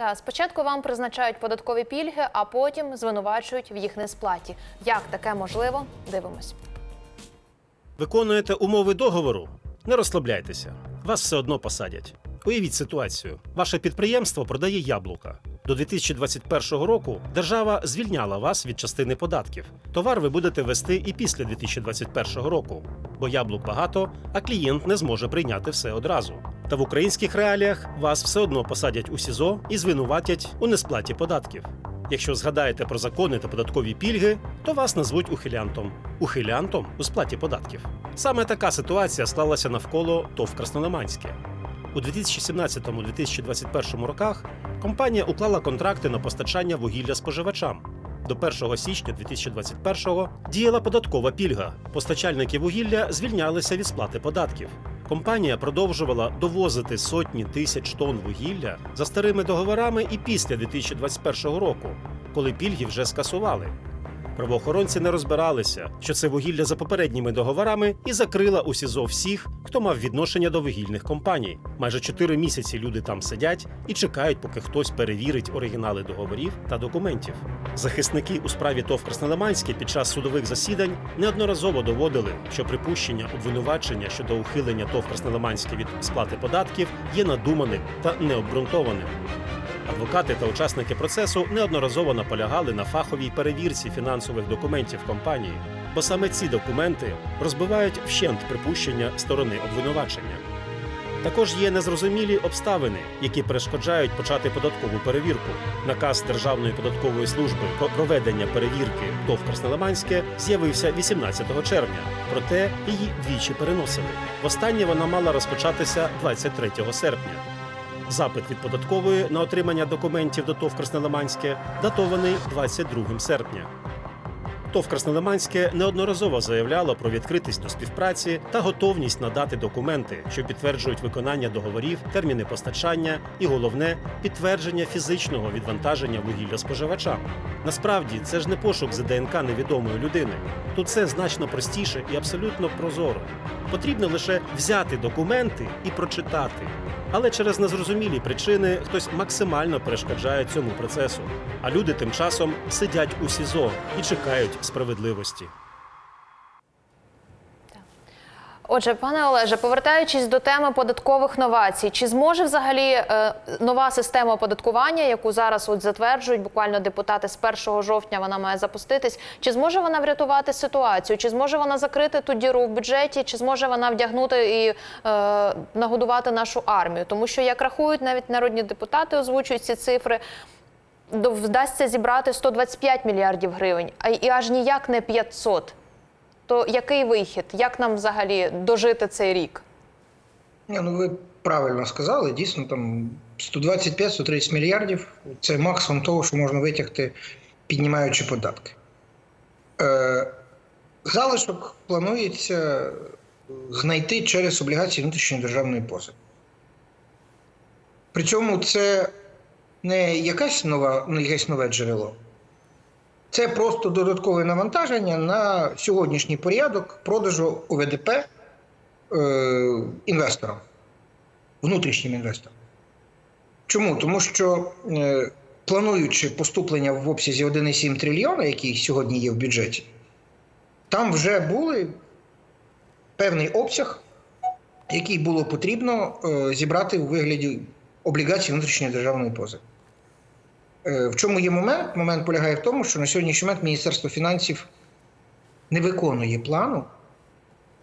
Та спочатку вам призначають податкові пільги, а потім звинувачують в їх несплаті. Як таке можливо? Дивимось. Виконуєте умови договору? Не розслабляйтеся, вас все одно посадять. Уявіть ситуацію: ваше підприємство продає яблука. До 2021 року держава звільняла вас від частини податків. Товар ви будете вести і після 2021 року, бо яблук багато, а клієнт не зможе прийняти все одразу. Та в українських реаліях вас все одно посадять у СІЗО і звинуватять у несплаті податків. Якщо згадаєте про закони та податкові пільги, то вас назвуть ухилянтом. Ухилянтом у сплаті податків. Саме така ситуація склалася навколо ТОВ Краснолиманське. У 2017-2021 роках компанія уклала контракти на постачання вугілля споживачам. До 1 січня 2021-го діяла податкова пільга. Постачальники вугілля звільнялися від сплати податків. Компанія продовжувала довозити сотні тисяч тонн вугілля за старими договорами і після 2021 року, коли пільги вже скасували. Правоохоронці не розбиралися, що це вугілля за попередніми договорами, і закрила у СІЗО всіх, хто мав відношення до вугільних компаній. Майже чотири місяці люди там сидять і чекають, поки хтось перевірить оригінали договорів та документів. Захисники у справі ТОВ Краснолиманське під час судових засідань неодноразово доводили, що припущення обвинувачення щодо ухилення ТОВ Краснолиманське від сплати податків є надуманим та необґрунтованим. Адвокати та учасники процесу неодноразово наполягали на фаховій перевірці фінансових документів компанії, бо саме ці документи розбивають вщент припущення сторони обвинувачення. Також є незрозумілі обставини, які перешкоджають почати податкову перевірку. Наказ Державної податкової служби про проведення перевірки ТОВ Краснолиманське з'явився 18 червня, проте її двічі переносили. Востаннє вона мала розпочатися 23 серпня. Запит від податкової на отримання документів до ТОВ Краснолиманське датований 22 серпня. ТОВ Краснолиманське неодноразово заявляло про відкритість до співпраці та готовність надати документи, що підтверджують виконання договорів, терміни постачання і головне підтвердження фізичного відвантаження вугілля споживачам. Насправді це ж не пошук за ДНК невідомої людини. Тут все значно простіше і абсолютно прозоро. Потрібно лише взяти документи і прочитати. Але через незрозумілі причини хтось максимально перешкоджає цьому процесу. А люди тим часом сидять у СІЗО і чекають справедливості. Отже, пане Олеже, повертаючись до теми податкових новацій, чи зможе взагалі е, нова система оподаткування, яку зараз от затверджують буквально депутати з 1 жовтня, вона має запуститись. Чи зможе вона врятувати ситуацію? Чи зможе вона закрити ту діру в бюджеті? Чи зможе вона вдягнути і е, нагодувати нашу армію? Тому що як рахують навіть народні депутати, озвучують ці цифри. Вдасться зібрати 125 мільярдів гривень, а і аж ніяк не 500. То який вихід? Як нам взагалі дожити цей рік? Ні, ну ви правильно сказали. Дійсно, там 125-130 мільярдів це максимум того, що можна витягти, піднімаючи податки. Е, залишок планується знайти через облігації внутрішньої державної позики. При цьому це не якась нова, не якесь нове джерело. Це просто додаткове навантаження на сьогоднішній порядок продажу ОВДП е, інвесторам, внутрішнім інвесторам. Чому? Тому що е, плануючи поступлення в обсязі 1,7 трильйона, який сьогодні є в бюджеті, там вже були певний обсяг, який було потрібно е, зібрати у вигляді облігацій внутрішньої державної позики. Е, В чому є момент? Момент полягає в тому, що на сьогоднішній момент Міністерство фінансів не виконує плану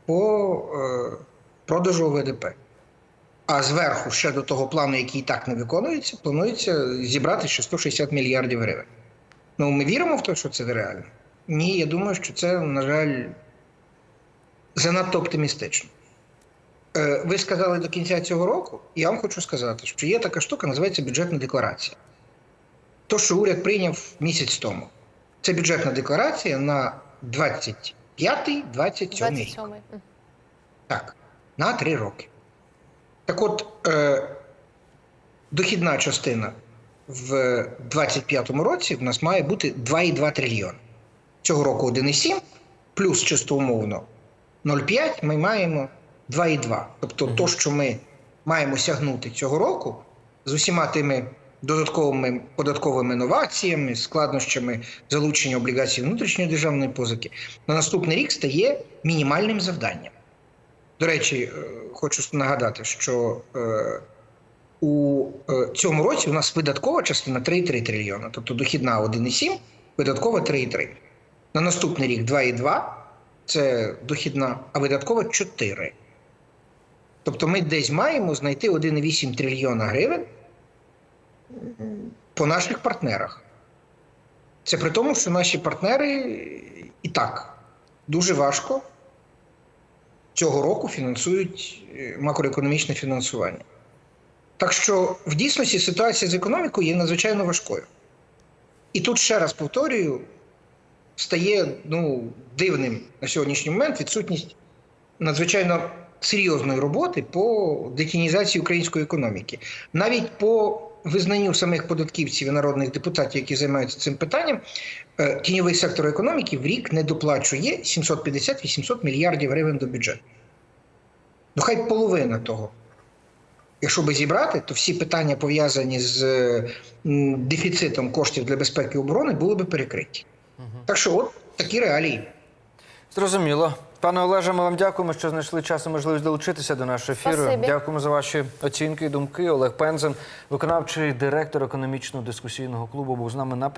по е, продажу ОВДП. А зверху, ще до того плану, який і так не виконується, планується зібрати ще 160 мільярдів гривень. Ну, ми віримо в те, що це реально? Ні, я думаю, що це, на жаль, занадто оптимістично. Е, Ви сказали до кінця цього року, і я вам хочу сказати, що є така штука, називається бюджетна декларація. То, що уряд прийняв місяць тому, це бюджетна декларація на 25-27 рік. Так, на три роки. Так от, е, дохідна частина в 25-му році в нас має бути 2,2 трильйони. Цього року 1,7, плюс чисто умовно 0,5 ми маємо 2,2. Тобто, то, що ми маємо сягнути цього року з усіма тими додатковими податковими новаціями, складнощами залучення облігацій внутрішньої державної позики, на наступний рік стає мінімальним завданням. До речі, е, хочу нагадати, що е, у е, цьому році у нас видаткова частина 3,3 трильйона, тобто дохідна 1,7, видаткова 3,3. На наступний рік 2,2 це дохідна, а видаткова 4. Тобто ми десь маємо знайти 1,8 трильйона гривень по наших партнерах. Це при тому, що наші партнери і так дуже важко цього року фінансують е, макроекономічне фінансування. Так що в дійсності ситуація з економікою є надзвичайно важкою. І тут ще раз повторюю, стає ну, дивним на сьогоднішній момент відсутність надзвичайно серйозної роботи по детінізації української економіки. Навіть по визнанню самих податківців і народних депутатів, які займаються цим питанням, е, тіньовий сектор економіки в рік не доплачує 750-800 мільярдів гривень до бюджету. Ну, хай половина того. Якщо би зібрати, то всі питання, пов'язані з е, дефіцитом коштів для безпеки і оборони, були би перекриті. Так що, от такі реалії. Зрозуміло. Пане Олеже, ми вам дякуємо, що знайшли час і можливість долучитися до нашого ефіру. Спасибі. Дякуємо за ваші оцінки і думки. Олег Пензен, виконавчий директор економічно-дискусійного клубу, був з нами на